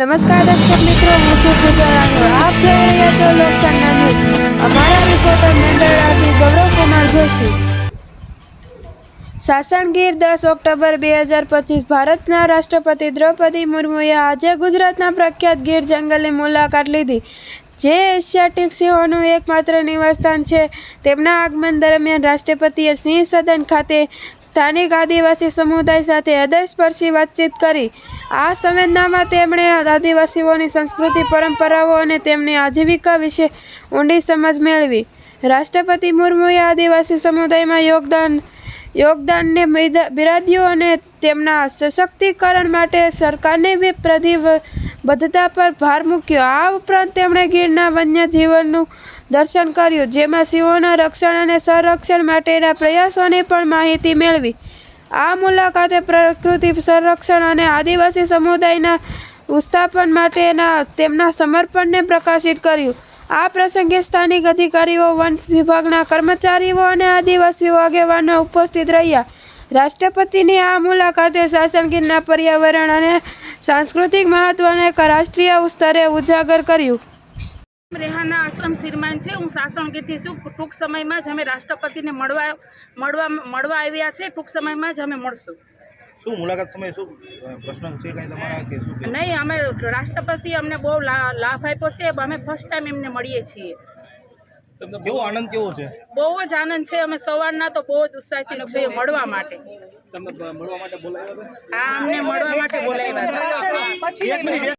નમસ્કાર દર્શક મિત્રો, હું છું પૂજા આપ જોઈ રહ્યા છો લોકસંગના ન્યૂઝ. અમારા રિપોર્ટર મેંદરડાથી ગૌરવકુમાર જોશી. સાસણગીર દસ ઓક્ટોબર બે હજાર પચીસ, ભારતના રાષ્ટ્રપતિ દ્રૌપદી મુર્મુએ આજે ગુજરાતના પ્રખ્યાત ગીર જંગલની મુલાકાત લીધી. જે એશિયાટિક સિંહોનું એકમાત્ર નિવાસસ્થાન છે, તેમના આગમન દરમિયાન રાષ્ટ્રપતિએ સિંહ સદન ખાતે સ્થાનિક આદિવાસી સમુદાય સાથે હૃદયસ્પર્શી વાતચીત કરી. આ સંવેદનામાં તેમણે આદિવાસીઓની સંસ્કૃતિ, પરંપરાઓ અને તેમની આજીવિકા વિશે ઊંડી સમજ મેળવી. રાષ્ટ્રપતિ મુર્મુએ આદિવાસી સમુદાયમાં યોગદાન, યોગદાનને બિરદા- બિરાદ્યું અને તેમના સશક્તિકરણ માટે સરકારની વિ- પ્રતિબદ્ધતા પર ભાર મૂક્યો. આ ઉપરાંત તેમણે ગીરના વન્યજીવનનું દર્શન કર્યું, જેમાં સિંહોના રક્ષણ અને સંરક્ષણ માટેના પ્રયાસોની પણ માહિતી મેળવી. આ મુલાકાતે પ્રકૃતિ સંરક્ષણ અને આદિવાસી સમુદાયના ઉસ્થાપન માટેના તેમના સમર્પણને પ્રકાશિત કર્યું. આ પ્રસંગે સ્થાનિક અધિકારીઓ, વન વિભાગના કર્મચારીઓ અને આદિવાસીઓ આગેવાનો ઉપસ્થિત રહ્યા. રાષ્ટ્રપતિની આ મુલાકાતે સાસણગીરના પર્યાવરણ અને સાંસ્કૃતિક મહત્વને એક રાષ્ટ્રીય સ્તરે ઉજાગર કર્યું. રેહાના આશ્રમ સિરમાન છે. હું સાસણગીરથી છું. ટૂંક સમયમાં જ અમે રાષ્ટ્રપતિને મળવા મળવા મળવા આવ્યા છે. ટૂંક સમયમાં જ અમે મળશું. શું મુલાકાત સમયે શું પ્રશ્ન છે કંઈ તમારા કે શું નહીં અમે રાષ્ટ્રપતિ અમને બહુ લાભ આપ્યો છે. અમે ફર્સ્ટ ટાઈમ એમને મળીએ છીએ. કેવો આનંદ કેવો છે? બહુ જ આનંદ છે. અમે સવારના તો બહુ જ ઉત્સાહથી છીએ મળવા માટે. તમને મળવા માટે બોલાવ્યા હા અમને મળવા માટે બોલાવ્યા હતા.